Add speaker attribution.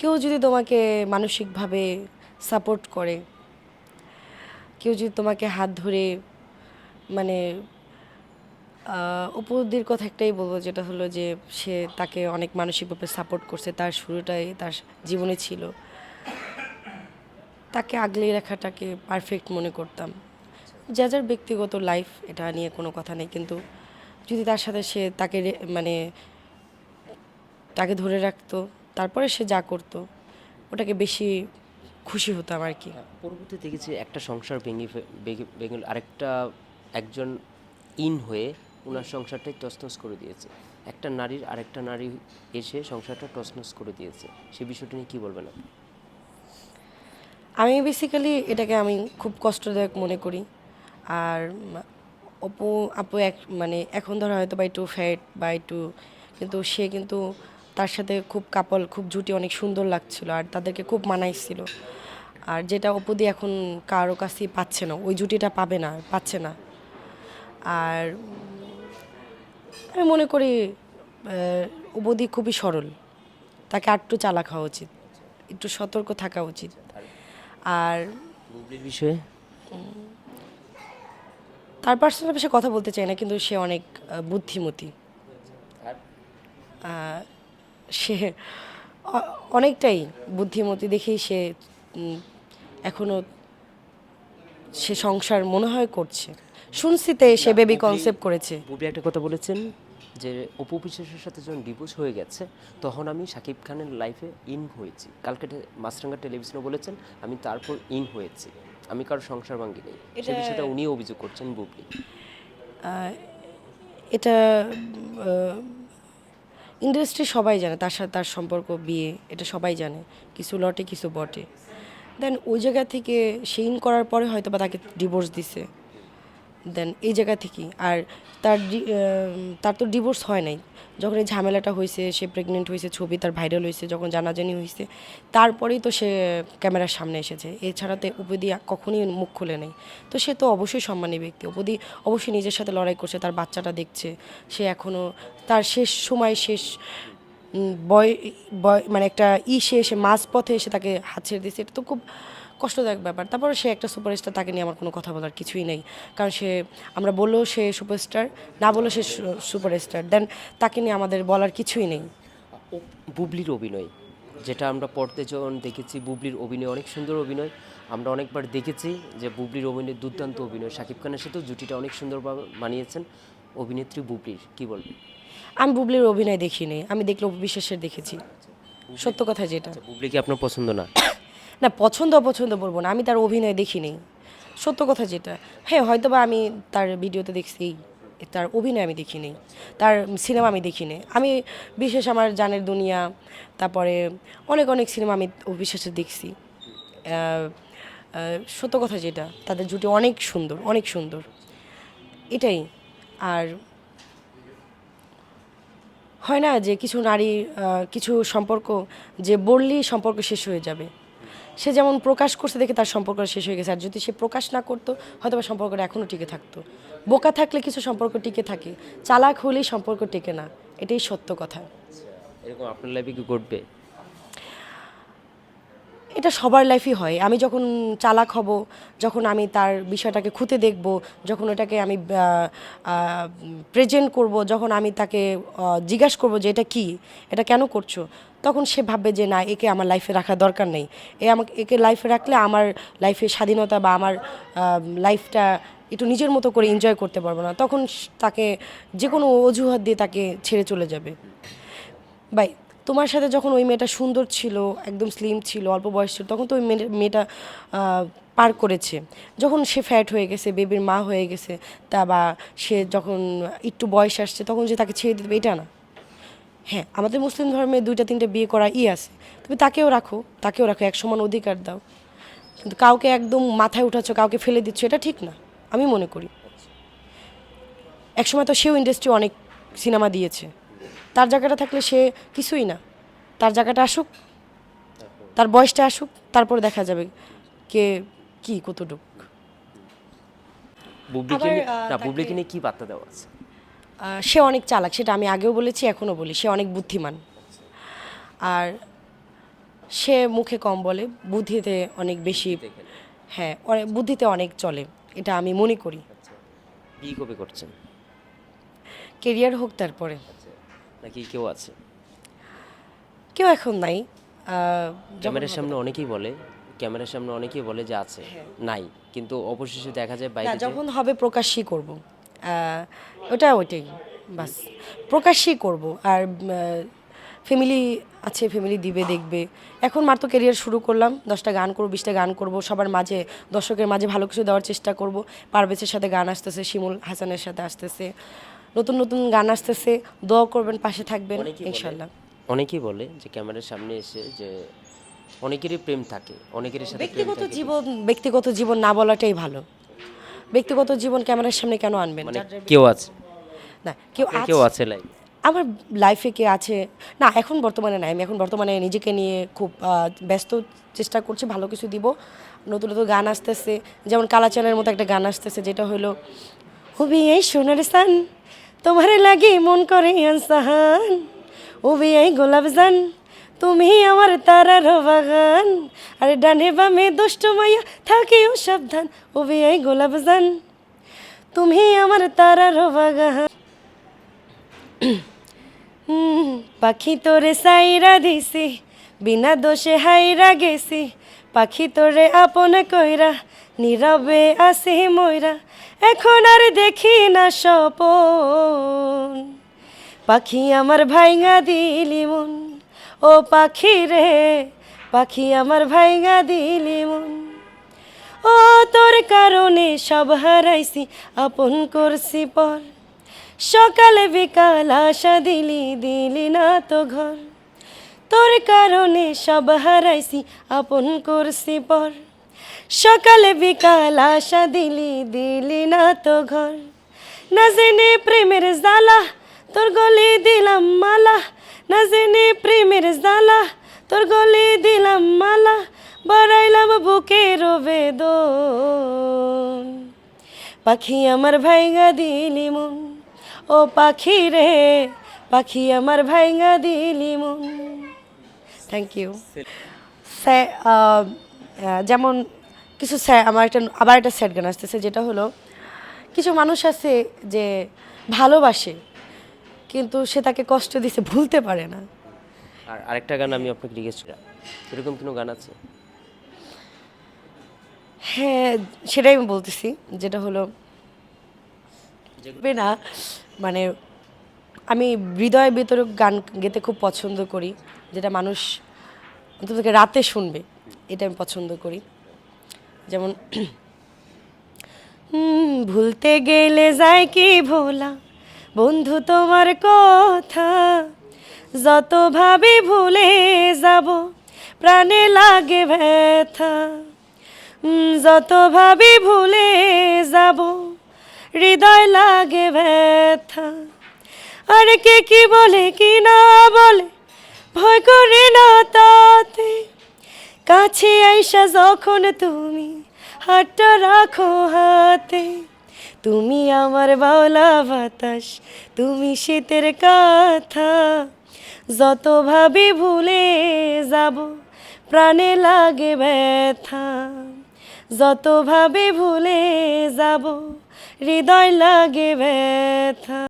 Speaker 1: কেউ যদি তোমাকে মানসিকভাবে সাপোর্ট করে, কেউ যদি তোমাকে হাত ধরে মানে উপদির কথা একটাই বলব, যেটা হলো যে সে তাকে অনেক মানসিকভাবে সাপোর্ট করছে, তার শুরুটাই তার জীবনে ছিল। তাকে আগলে রাখাটাকে পারফেক্ট মনে করতাম। যা যার ব্যক্তিগত লাইফ এটা নিয়ে কোনো কথা নেই, কিন্তু যদি তার সাথে সে তাকে মানে তাকে ধরে রাখতো তারপরে সে যা করতো ওটাকে বেশি খুশি হতাম আর কি।
Speaker 2: পরবর্তী দেখেছি একটা সংসার ভেঙে ভেঙে আরেকটা একজন ইন হয়ে ওনার সংসারটাই তছনছ করে দিয়েছে। একটা নারীর আরেকটা নারী এসে সংসারটা তছনছ করে দিয়েছে। সে বিষয়টা নিয়ে কী বলবেন আপনি?
Speaker 1: আমি বেসিক্যালি এটাকে আমি খুব কষ্টদায়ক মনে করি। আর অপু আপু এক মানে এখন ধরো হয়তো বা একটু ফ্যাট বা একটু কিন্তু সে কিন্তু তার সাথে খুব কাপল খুব জুটি অনেক সুন্দর লাগছিল আর তাদেরকে খুব মানাইছিল। আর যেটা অপুদি এখন কারও কাছেই পাচ্ছে না ওই জুটিটা পাবে না পাচ্ছে না। আর আমি মনে করি অবধি খুবই সরল। তাকে আটটু চালা খাওয়া উচিত একটু সতর্ক থাকা উচিত। আর
Speaker 2: বিষয়ে?
Speaker 1: তার পার্সোনাল বিষয়ে কথা বলতে চাই না কিন্তু সে অনেক বুদ্ধিমতী। সে অনেকটাই বুদ্ধিমতী দেখেই সে উম, এখনও সে সংসার মনে হয় করছে। শুনছিতে সে বেবি কনসেপ্ট করেছে।
Speaker 2: বুবি একটা কথা বলেছেন যে অপু বিশ্বাসের সাথে যখন ডিভোর্স হয়ে গেছে তখন আমি শাকিব খানের লাইফে ইন হয়েছি। কালকে মাছরাঙ্গা টেলিভিশনে বলেছেন আমি তারপর ইন হয়েছি। আমি কারও সংসার ভাঙ্গি নেই। সে বিষয়টা উনিও অভিযোগ করছেন বুবলি।
Speaker 1: এটা ইন্ডাস্ট্রি সবাই জানে, তার সাথে তার সম্পর্ক, বিয়ে, এটা সবাই জানে, কিছু লটে, কিছু বটে। দেন ওই জায়গা থেকে সেইন করার পরে হয়তো বা তাকে ডিভোর্স দিছে। দেন এই জায়গা থেকেই। আর তার তার তো ডিভোর্স হয় নাই। যখন এই ঝামেলাটা হয়েছে সে প্রেগনেন্ট হয়েছে ছবি তার ভাইরাল হয়েছে যখন জানাজানি হয়েছে তারপরেই তো সে ক্যামেরার সামনে এসেছে। এছাড়া তো উপদি কখনই মুখ খুলে নেই। তো সে তো অবশ্যই সম্মানী ব্যক্তি। উপদি অবশ্যই নিজের সাথে লড়াই করছে, তার বাচ্চাটা দেখছে, সে এখনও তার শেষ সময়, শেষ বয় বয় মানে একটা ই সে এসে মাঝ পথে এসে তাকে হাত ছেড়ে দিয়েছে। এটা তো খুব কষ্টদায়ক ব্যাপার। তারপরে সে একটা সুপারস্টার তাকে নিয়ে আমার কোনো কথা বলার কিছুই নেই। কারণ সে আমরা বললেও সে সুপারস্টার না বললেও সে সুপারস্টার। দেন তাকে নিয়ে আমাদের বলার কিছুই নেই।
Speaker 2: বুবলির অভিনয় যেটা আমরা পড়তে যখন দেখেছি বুবলির অভিনয় অনেক সুন্দর অভিনয়। আমরা অনেকবার দেখেছি যে বুবলির অভিনয় দুর্দান্ত অভিনয়। শাকিব খানের সাথেও জুটিটা অনেক সুন্দরভাবে বানিয়েছেন অভিনেত্রী বুবলির কি বলবেন?
Speaker 1: আমি বুবলির অভিনয় দেখিনি। আমি দেখলে বিশ্বাসের দেখেছি। সত্য কথা যেটা।
Speaker 2: আচ্ছা বুবলি কি আপনার পছন্দ না?
Speaker 1: না, পছন্দ, অপছন্দ বলব না। আমি তার অভিনয় দেখিনি। সত্য কথা যেটা। হ্যাঁ হয়তো বা আমি তার ভিডিওতে দেখছি, তার অভিনয় আমি দেখিনি, তার সিনেমা আমি দেখিনি। আমি বিশেষ আমার জানের দুনিয়া, তারপরে অনেক অনেক সিনেমা আমি অবিশ্বাসে দেখছি। সত্য কথা যেটা, তাদের জুটি অনেক সুন্দর অনেক সুন্দর। এটাই। আর হয় না যে কিছু নারী কিছু সম্পর্ক, যে বললেই সম্পর্ক শেষ হয়ে যাবে। সে যেমন প্রকাশ করছে দেখে তার সম্পর্ক শেষ হয়ে গেছে। আর যদি সে প্রকাশ না করতো হয়তো বা সম্পর্কটা এখনও টিকে থাকতো। বোকা থাকলে কিছু সম্পর্ক টিকে থাকে চালাক হলেই সম্পর্ক টিকে না এটাই সত্য কথা।
Speaker 2: এরকম আপনার লাইফে কি ঘটবে?
Speaker 1: এটা সবার লাইফই হয়। আমি যখন চালাক হব যখন আমি তার বিষয়টাকে খুঁতে দেখব যখন ওটাকে আমি প্রেজেন্ট করব যখন আমি তাকে জিজ্ঞাসা করব যে এটা কি এটা কেন করছ তখন সে ভাববে যে, না, একে আমার লাইফে রাখা দরকার নেই। এ আমাকে, একে লাইফে রাখলে আমার লাইফে স্বাধীনতা বা আমার লাইফটা একটু নিজের মতো করে এনজয় করতে পারব না। তখন তাকে যে কোনো অজুহাত দিয়ে তাকে ছেড়ে চলে যাবে। বাই তোমার সাথে যখন ওই মেয়েটা সুন্দর ছিল, একদম স্লিম ছিল, অল্প বয়স ছিল, তখন তো ওই মেয়ে- মেয়েটা পার করেছে। যখন সে ফ্যাট হয়ে গেছে বেবির মা হয়ে গেছে, তা বা সে যখন একটু বয়স আসছে, তখন যে তাকে ছেড়ে দিতে এটা না। হ্যাঁ আমাদের মুসলিম ধর্মে দুইটা তিনটে বিয়ে করা ই আছে। তুমি তাকেও রাখো তাকেও রাখো এক সমান অধিকার দাও। কিন্তু কাউকে একদম মাথায় উঠাচ্ছ কাউকে ফেলে দিচ্ছ এটা ঠিক না আমি মনে করি। একসময় তো সেও ইন্ডাস্ট্রি অনেক সিনেমা দিয়েছে। তার জায়গাটা থাকলে সে কিছুই না। তার জায়গাটা আসুক তার বয়সটা আসুক তারপরে দেখা যাবে কে কি কতটুক।
Speaker 2: বুবলিকে নিয়ে- কি বার্তা দেওয়া আছে?
Speaker 1: সে অনেক চালাক সেটা আমি আগেও বলেছি এখনও বলি সে অনেক বুদ্ধিমান। আর সে মুখে কম বলে বুদ্ধিতে অনেক বেশি হ্যাঁ বুদ্ধিতে অনেক চলে এটা আমি মনে করি।
Speaker 2: বিয়ে কবে করছেন?
Speaker 1: কেরিয়ার হোক তারপরে।
Speaker 2: নাকি কেউ আছে?
Speaker 1: কেউ এখন নাই
Speaker 2: ক্যামেরার সামনে অনেকেই বলে ক্যামেরার সামনে অনেকেই বলে যে আছে নাই কিন্তু অবশেষে দেখা যায় বাইরে
Speaker 1: যখন হবে প্রকাশ্যই করব। ওটা ওইটাই বাস। প্রকাশ্যই করব। আর ফ্যামিলি আছে ফ্যামিলি দিবে দেখবে। এখন মাত্র ক্যারিয়ার শুরু করলাম দশটা গান করব বিশটা গান করব সবার মাঝে দর্শকের মাঝে ভালো কিছু দেওয়ার চেষ্টা করব। পারভেজের সাথে গান আসতেছে শিমুল হাসানের সাথে আসতেছে। নতুন নতুন গান আসতেছে দোয়া করবেন পাশে থাকবেন ইনশাল্লাহ।
Speaker 2: অনেকেই বলে যে ক্যামেরার সামনে এসে যে অনেকেরই প্রেম থাকে অনেকেরই সাথে
Speaker 1: ব্যক্তিগত জীবন ব্যক্তিগত জীবন না বলাটাই ভালো। ব্যক্তিগত জীবন ক্যামেরার সামনে কেন আনবেন?
Speaker 2: মানে কেউ আছে?
Speaker 1: না কেউ আছে।
Speaker 2: কেউ আছে লাইক
Speaker 1: আমার লাইফে কে আছে? না এখন বর্তমানে নাই। আমি এখন বর্তমানে নিজেকে নিয়ে খুব ব্যস্ত চেষ্টা করছি ভালো কিছু দিব। নতুন নতুন গান আসতেছে। যেমন কালাচানের মতো একটা গান আসতেছে যেটা হলো হুবি এই সোনার সান তোমার লাগে মন করে আনসাহান। হুবি এই গোলাপ জান তুমি আমার তারার বাগান। আরে ডানে বামে দুষ্ট মাইয়া থাকিও সাবধান হুবি এই গোলাপ জান। তুমি আমার তারার বাগান। পাখি তোরে সাইরা দিছি, বিনা দোষে হাইরা গেছি। পাখি তোরে আপন কইরা, নীরবে আসি ময়রা এখন আর দেখি না স্বপন। পাখি আমার ভাইঙা দিলি মন। ও পাখি রে, পাখি আমার ভাইগা দিলি মন। ও তোর কারণে সব হারাইছি, আপন করছি পর। সকালে বিকাল আশা দিলি দিলি না তো ঘর। তোর কারণে সব হারাইছি, আপন করছি পর। সকালে বিকাল আশা দিলি দিলি না তো ঘর। না জেনে প্রেমের জ্বালা তোর গলে দিলাম মালা, না জেনে প্রেমের জ্বালা। তোর গলে দিলাম মালা, বাড়াইলাম বুকের বেদন। পাখি আমার ভাইঙ্গা দিলি মন, ও পাখি রে, পাখি আমার ভাইঙ্গা দিলি মন। থ্যাংক ইউ যেমন কিছু স্যার আমার একটা, আবার একটা স্যাড গান আসতেছে, যেটা হলো, কিছু মানুষ আছে যে ভালোবাসে কিন্তু সে তাকে কষ্ট দিছে ভুলতে পারে না।
Speaker 2: আর আরেকটা গান আমি আপনাকে রিকোয়েস্ট এরকম কোনো গান আছে?
Speaker 1: হ্যাঁ সেটাই আমি বলতেছি যেটা হলো না মানে আমি হৃদয় বিতরক গান গেতে খুব পছন্দ করি যেটা মানুষ অন্তত রাতে শুনবে এটা আমি পছন্দ করি। যেমন হুম, ভুলতে গেলে যায় কি ভোলা বন্ধু, তোমার কথা যত ভাবি ভুলে যাব, প্রাণে লাগে ব্যথা। যত ভাবি ভুলে যাব, হৃদয় লাগে ব্যথা। আর কে কি বলে, কি না বলে, ভয় করে না তাতে। কাছে আইসা যখন তুমি হাতটা রাখো হাতে তুমি আমার বাউলা বাতাস, তুমি শীতের কথা। যত ভাবি ভুলে যাব, প্রাণে লাগে ব্যথা। যত ভাবে ভুলে যাব, হৃদয় লাগে ব্যথা।